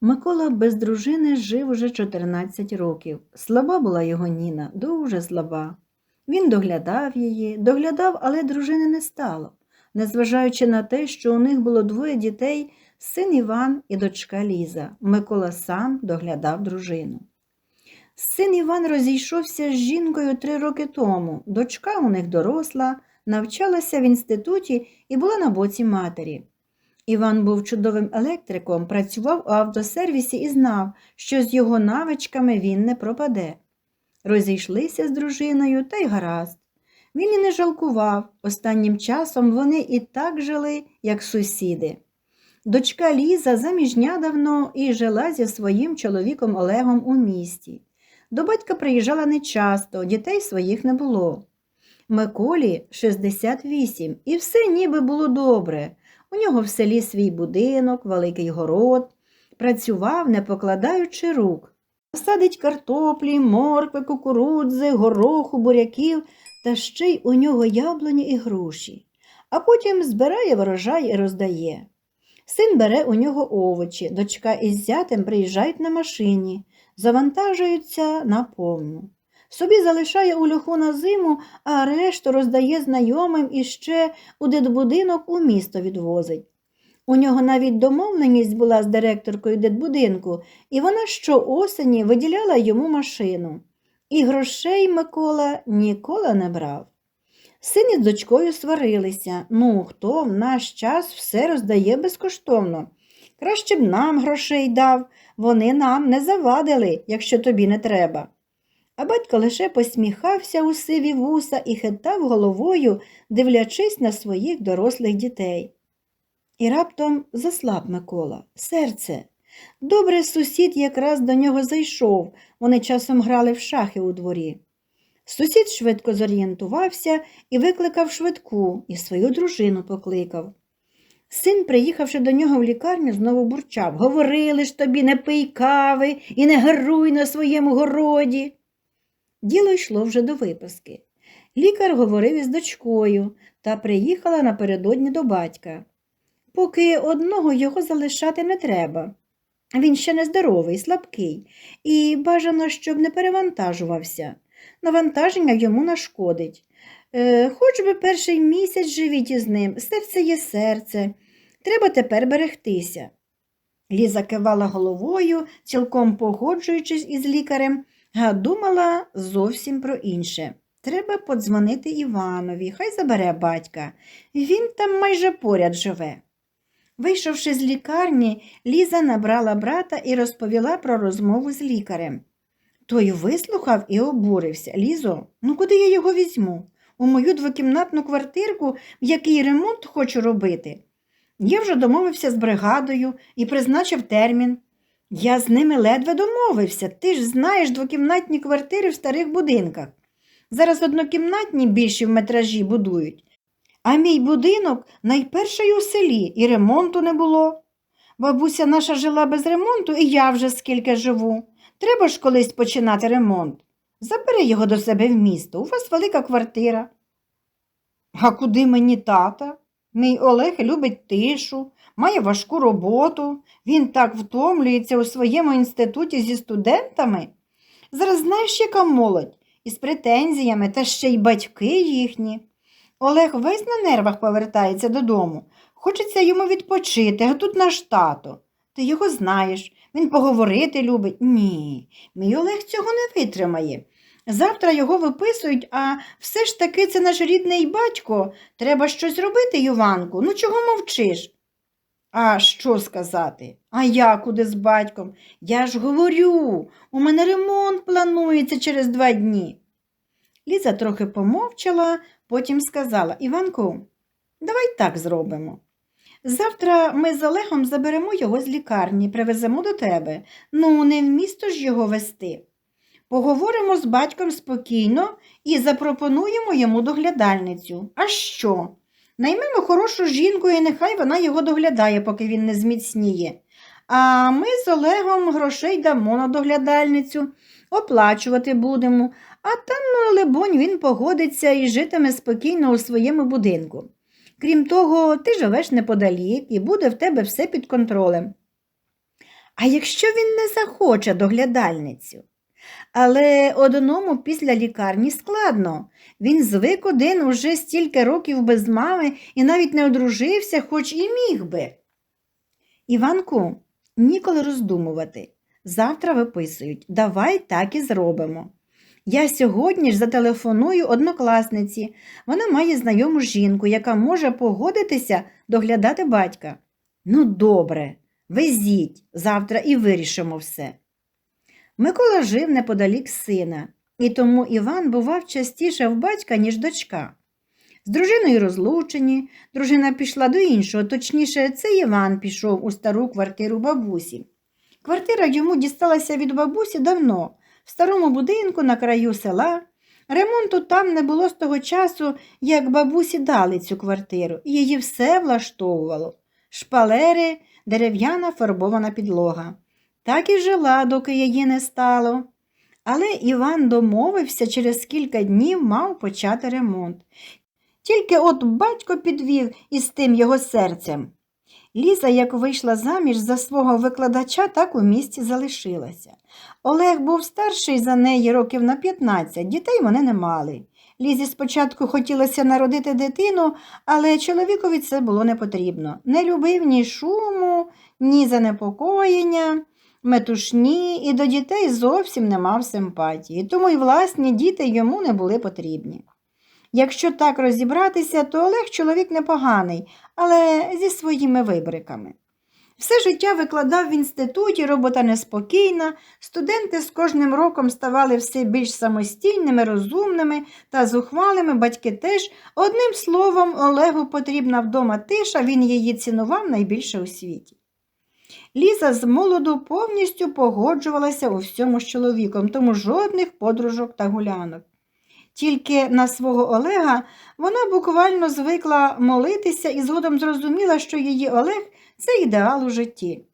Микола без дружини жив уже 14 років. Слаба була його Ніна, дуже слаба. Він доглядав її, доглядав, але дружини не стало, незважаючи на те, що у них було двоє дітей, син Іван і дочка Ліза. Микола сам доглядав дружину. Син Іван розійшовся з жінкою три роки тому. Дочка у них доросла, навчалася в інституті і була на боці матері. Іван був чудовим електриком, працював у автосервісі і знав, що з його навичками він не пропаде. Розійшлися з дружиною та й гаразд. Він і не жалкував. Останнім часом вони і так жили, як сусіди. Дочка Ліза заміжня давно і жила зі своїм чоловіком Олегом у місті. До батька приїжджала нечасто, дітей своїх не було. Миколі 68, і все ніби було добре. У нього в селі свій будинок, великий город, працював, не покладаючи рук. Садить картоплі, моркви, кукурудзи, гороху, буряків, та ще й у нього яблуні і груші. А потім збирає врожай і роздає. Син бере у нього овочі, дочка із зятем приїжджають на машині, завантажуються на повну. Собі залишає у льоху на зиму, а решту роздає знайомим і ще у дитбудинок у місто відвозить. У нього навіть домовленість була з директоркою дитбудинку, і вона щоосені виділяла йому машину. І грошей Микола ніколи не брав. Син із дочкою сварилися. Ну, хто в наш час все роздає безкоштовно. Краще б нам грошей дав, вони нам не завадили, якщо тобі не треба. А батько лише посміхався у сиві вуса і хитав головою, дивлячись на своїх дорослих дітей. І раптом заслаб Микола, серце. Добре сусід якраз до нього зайшов, вони часом грали в шахи у дворі. Сусід швидко зорієнтувався і викликав швидку, і свою дружину покликав. Син, приїхавши до нього в лікарню, знову бурчав Говорили ж тобі, не пий кави і не гаруй на своєму городі. Діло йшло вже до виписки. Лікар говорив із дочкою та приїхала напередодні до батька. Поки одного його залишати не треба. Він ще нездоровий, слабкий, і бажано, щоб не перевантажувався. Навантаження йому нашкодить. Е, хоч би перший місяць живіть із ним, серце є серце. Треба тепер берегтися. Ліза кивала головою, цілком погоджуючись із лікарем, думала зовсім про інше. Треба подзвонити Іванові, хай забере батька. Він там майже поряд живе. Вийшовши з лікарні, Ліза набрала брата і розповіла про розмову з лікарем. Той вислухав і обурився. Лізо, ну куди я його візьму? У мою двокімнатну квартирку, в якій ремонт хочу робити. Я вже домовився з бригадою і призначив термін. Я з ними ледве домовився. Ти ж знаєш двокімнатні квартири в старих будинках. Зараз однокімнатні більші в метражі будують. А мій будинок найперший у селі, і ремонту не було. Бабуся наша жила без ремонту, і я вже скільки живу. Треба ж колись починати ремонт. Забери його до себе в місто, у вас велика квартира. А куди мені тата? Мій Олег любить тишу, має важку роботу, він так втомлюється у своєму інституті зі студентами. Зараз знаєш, яка молодь, із претензіями та ще й батьки їхні. Олег весь на нервах повертається додому. Хочеться йому відпочити, а тут наш тато. Ти його знаєш, він поговорити любить. Ні, мій Олег цього не витримає. Завтра його виписують, а все ж таки це наш рідний батько. Треба щось робити, Юванку. Ну чого мовчиш? А що сказати? А я куди з батьком? Я ж говорю, у мене ремонт планується через два дні. Ліза трохи помовчала, потім сказала Іванку, давай так зробимо. Завтра ми з Олегом заберемо його з лікарні, привеземо до тебе. Ну, не в місто ж його вести. Поговоримо з батьком спокійно і запропонуємо йому доглядальницю. А що? Наймемо хорошу жінку і нехай вона його доглядає, поки він не зміцніє. А ми з Олегом грошей дамо на доглядальницю, оплачувати будемо, а там, либонь, він погодиться і житиме спокійно у своєму будинку. Крім того, ти живеш неподалік і буде в тебе все під контролем. А якщо він не захоче доглядальницю? Але одному після лікарні складно. Він звик один уже стільки років без мами і навіть не одружився, хоч і міг би. Іванку, ніколи роздумувати. Завтра виписують. Давай так і зробимо. Я сьогодні ж зателефоную однокласниці. Вона має знайому жінку, яка може погодитися доглядати батька. Ну, добре, везіть, завтра і вирішимо все. Микола жив неподалік сина, і тому Іван бував частіше в батька, ніж дочка. З дружиною розлучені, дружина пішла до іншого, точніше, це Іван пішов у стару квартиру бабусі. Квартира йому дісталася від бабусі давно, в старому будинку на краю села. Ремонту там не було з того часу, як бабусі дали цю квартиру, її все влаштовувало. Шпалери, дерев'яна фарбована підлога. Так і жила, доки її не стало. Але Іван домовився, через кілька днів мав почати ремонт. Тільки от батько підвів із тим його серцем. Ліза, як вийшла заміж за свого викладача, так у місті залишилася. Олег був старший за неї років на 15, дітей вони не мали. Лізі спочатку хотілося народити дитину, але чоловікові це було не потрібно. Не любив ні шуму, ні занепокоєння, метушні і до дітей зовсім не мав симпатії, тому й власні діти йому не були потрібні. Якщо так розібратися, то Олег чоловік непоганий, але зі своїми вибриками. Все життя викладав в інституті, робота неспокійна, студенти з кожним роком ставали все більш самостійними, розумними та зухвалими, батьки теж. Одним словом, Олегу потрібна вдома тиша, він її цінував найбільше у світі. Ліза з молоду повністю погоджувалася у всьому з чоловіком, тому жодних подружок та гулянок. Тільки на свого Олега вона буквально звикла молитися і згодом зрозуміла, що її Олег це ідеал у житті.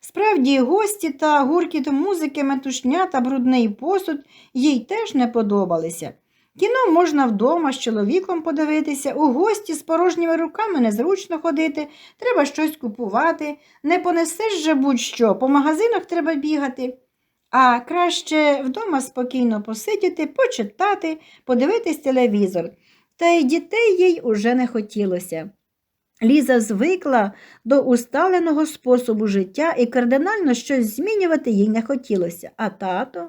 Справді, гості та гуркіт музики, метушня та брудний посуд їй теж не подобалися. Кіно можна вдома з чоловіком подивитися, у гості з порожніми руками незручно ходити, треба щось купувати, не понесеш же будь-що, по магазинах треба бігати. А краще вдома спокійно посидіти, почитати, подивитись телевізор. Та й дітей їй уже не хотілося. Ліза звикла до усталеного способу життя і кардинально щось змінювати їй не хотілося. А тато?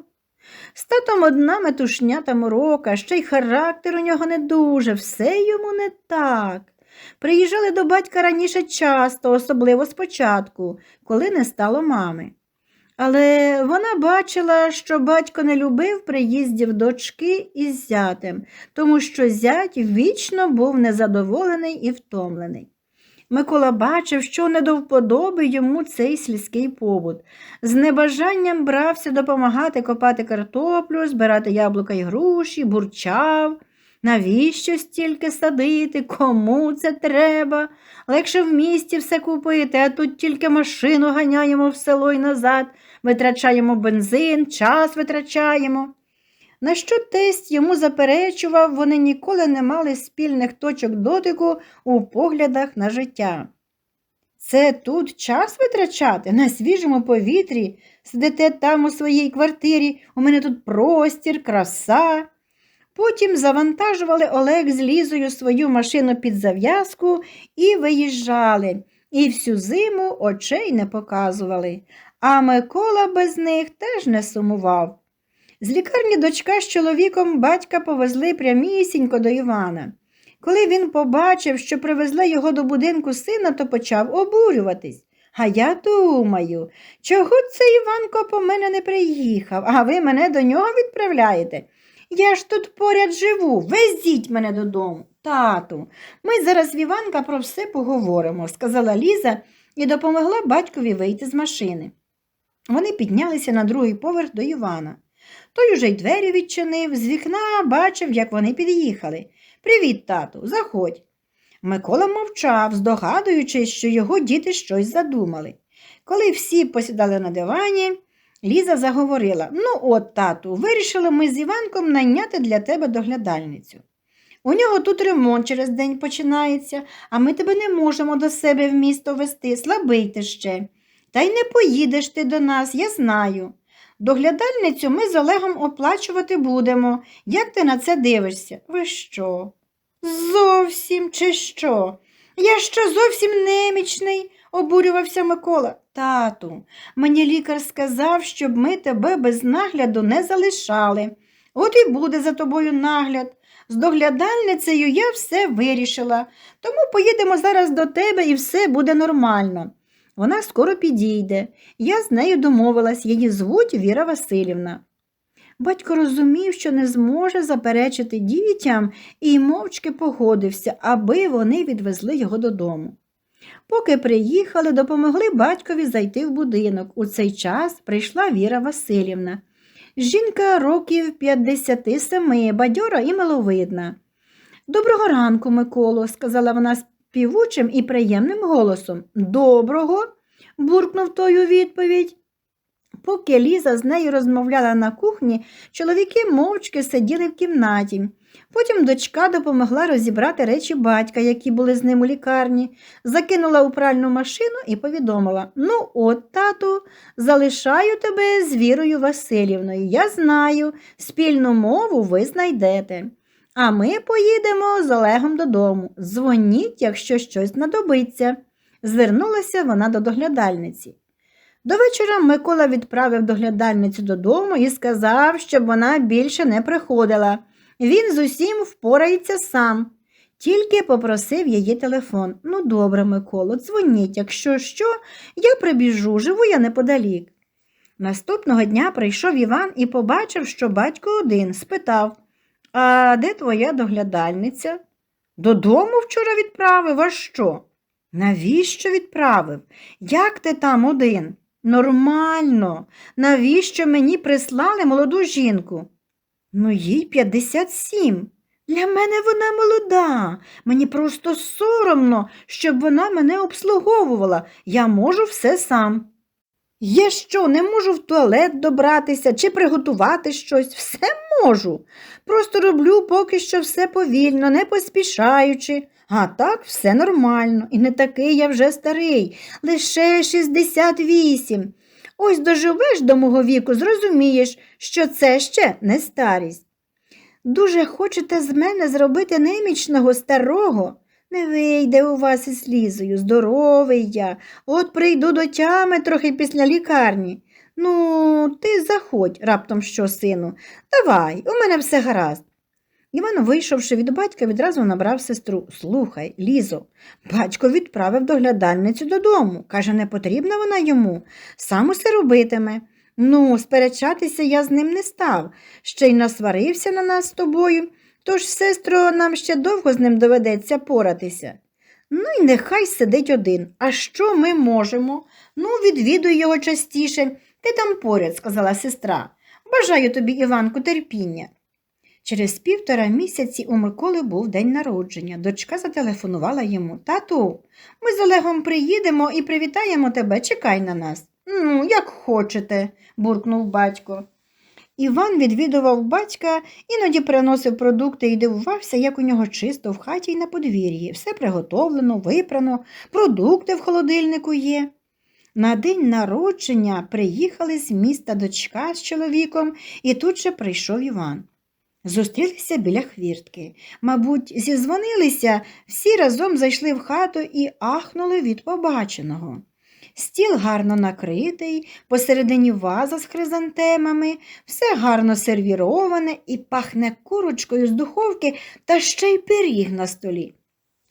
З татом одна метушня та морока, ще й характер у нього не дуже, все йому не так. Приїжджали до батька раніше часто, особливо спочатку, коли не стало мами. Але вона бачила, що батько не любив приїздів дочки із зятем, тому що зять вічно був незадоволений і втомлений. Микола бачив, що не до вподоби йому цей сільський побут. З небажанням брався допомагати копати картоплю, збирати яблука й груші, бурчав. Навіщо стільки садити? Кому це треба? Легше в місті все купити, а тут тільки машину ганяємо в село й назад, витрачаємо бензин, час витрачаємо. На що тесть йому заперечував, вони ніколи не мали спільних точок дотику у поглядах на життя. Це тут час витрачати на свіжому повітрі, сидите там у своїй квартирі, у мене тут простір, краса. Потім завантажували Олег з Лізою свою машину під зав'язку і виїжджали, і всю зиму очей не показували, а Микола без них теж не сумував. З лікарні дочка з чоловіком батька повезли прямісінько до Івана. Коли він побачив, що привезли його до будинку сина, то почав обурюватись. А я думаю, чого це Іванко по мене не приїхав, а ви мене до нього відправляєте? Я ж тут поряд живу, везіть мене додому. Тату, ми зараз в Іванка про все поговоримо, сказала Ліза і допомогла батькові вийти з машини. Вони піднялися на другий поверх до Івана. Той уже й двері відчинив, з вікна бачив, як вони під'їхали. Привіт, тату, заходь. Микола мовчав, здогадуючись, що його діти щось задумали. Коли всі посідали на дивані, Ліза заговорила Ну, от, тату, вирішили ми з Іванком найняти для тебе доглядальницю. У нього тут ремонт через день починається, а ми тебе не можемо до себе в місто вести, слабий ти ще. Та й не поїдеш ти до нас, я знаю. Доглядальницю ми з Олегом оплачувати будемо. Як ти на це дивишся? Ви що? Зовсім чи що? Я що зовсім немічний, обурювався Микола. Тату, мені лікар сказав, щоб ми тебе без нагляду не залишали. От і буде за тобою нагляд. З доглядальницею я все вирішила, тому поїдемо зараз до тебе і все буде нормально. Вона скоро підійде. Я з нею домовилась, її звуть Віра Васильівна. Батько розумів, що не зможе заперечити дітям і мовчки погодився, аби вони відвезли його додому. Поки приїхали, допомогли батькові зайти в будинок. У цей час прийшла Віра Васильівна. Жінка років 57, бадьора і миловидна. Доброго ранку, Миколо, сказала вона співучим і приємним голосом. Доброго, буркнув той у відповідь. Поки Ліза з нею розмовляла на кухні, чоловіки мовчки сиділи в кімнаті. Потім дочка допомогла розібрати речі батька, які були з ним у лікарні, закинула у пральну машину і повідомила Ну, от, тату, залишаю тебе з Вірою Васильівною. Я знаю, спільну мову ви знайдете. А ми поїдемо з Олегом додому. Дзвоніть, якщо щось знадобиться. Звернулася вона до доглядальниці. До вечора Микола відправив доглядальницю додому і сказав, щоб вона більше не приходила. Він з усім впорається сам. Тільки попросив її телефон. Ну, добре, Миколо, дзвоніть, якщо що, я прибіжу, живу я неподалік. Наступного дня прийшов Іван і побачив, що батько один, спитав А де твоя доглядальниця? Додому вчора відправив, а що? Навіщо відправив? Як ти там один? Нормально. Навіщо мені прислали молоду жінку? Ну, їй 57. Для мене вона молода. Мені просто соромно, щоб вона мене обслуговувала. Я можу все сам. Я що, не можу в туалет добратися чи приготувати щось? Все можу. Просто роблю поки що все повільно, не поспішаючи. А так все нормально, і не такий я вже старий, лише 68. Ось доживеш до мого віку, зрозумієш, що це ще не старість. Дуже хочете з мене зробити немічного старого? Не вийде у вас із Лізою, здоровий я, от прийду до тями трохи після лікарні. Ну, ти заходь, раптом що, сину. Давай, у мене все гаразд. Іван, вийшовши від батька, відразу набрав сестру. Слухай, Лізо, батько відправив доглядальницю додому. Каже, не потрібна вона йому, сам усе робитиме. Ну, сперечатися я з ним не став, ще й насварився на нас з тобою, тож, сестро, нам ще довго з ним доведеться поратися. Ну і нехай сидить один. А що ми можемо? Ну, відвідуй його частіше. Ти там поряд, сказала сестра. Бажаю тобі, Іванку, терпіння. Через півтора місяці у Миколи був день народження. Дочка зателефонувала йому. Тату, ми з Олегом приїдемо і привітаємо тебе, чекай на нас. Ну, як хочете, буркнув батько. Іван відвідував батька, іноді приносив продукти і дивувався, як у нього чисто в хаті й на подвір'ї. Все приготовлено, випрано, продукти в холодильнику є. На день народження приїхали з міста дочка з чоловіком, і тут же прийшов Іван. Зустрілися біля хвіртки. Мабуть, зізвонилися, всі разом зайшли в хату і ахнули від побаченого. Стіл гарно накритий, посередині ваза з хризантемами, все гарно сервіроване і пахне курочкою з духовки та ще й пиріг на столі.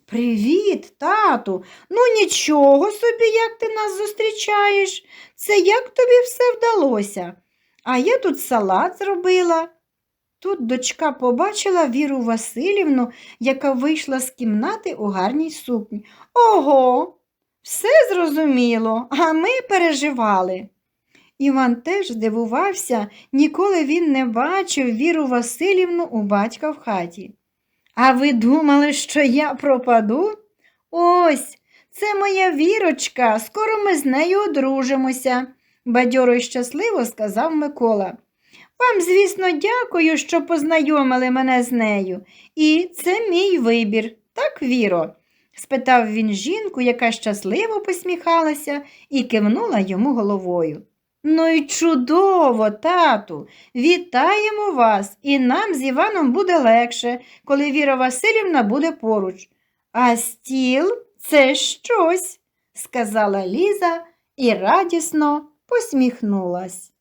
Привіт, тату. Ну нічого собі, як ти нас зустрічаєш. Це як тобі все вдалося? А я тут салат зробила. Тут дочка побачила Віру Васильівну, яка вийшла з кімнати у гарній сукні. Ого, все зрозуміло, а ми переживали. Іван теж здивувався, ніколи він не бачив Віру Васильівну у батька в хаті. А ви думали, що я пропаду? Ось, це моя вірочка, скоро ми з нею одружимося, бадьоро й щасливо сказав Микола. Вам, звісно, дякую, що познайомили мене з нею. І це мій вибір, так, Віро? Спитав він жінку, яка щасливо посміхалася і кивнула йому головою. Ну й чудово, тату, вітаємо вас, і нам з Іваном буде легше, коли Віра Васильівна буде поруч. А стіл це щось, сказала Ліза і радісно посміхнулась.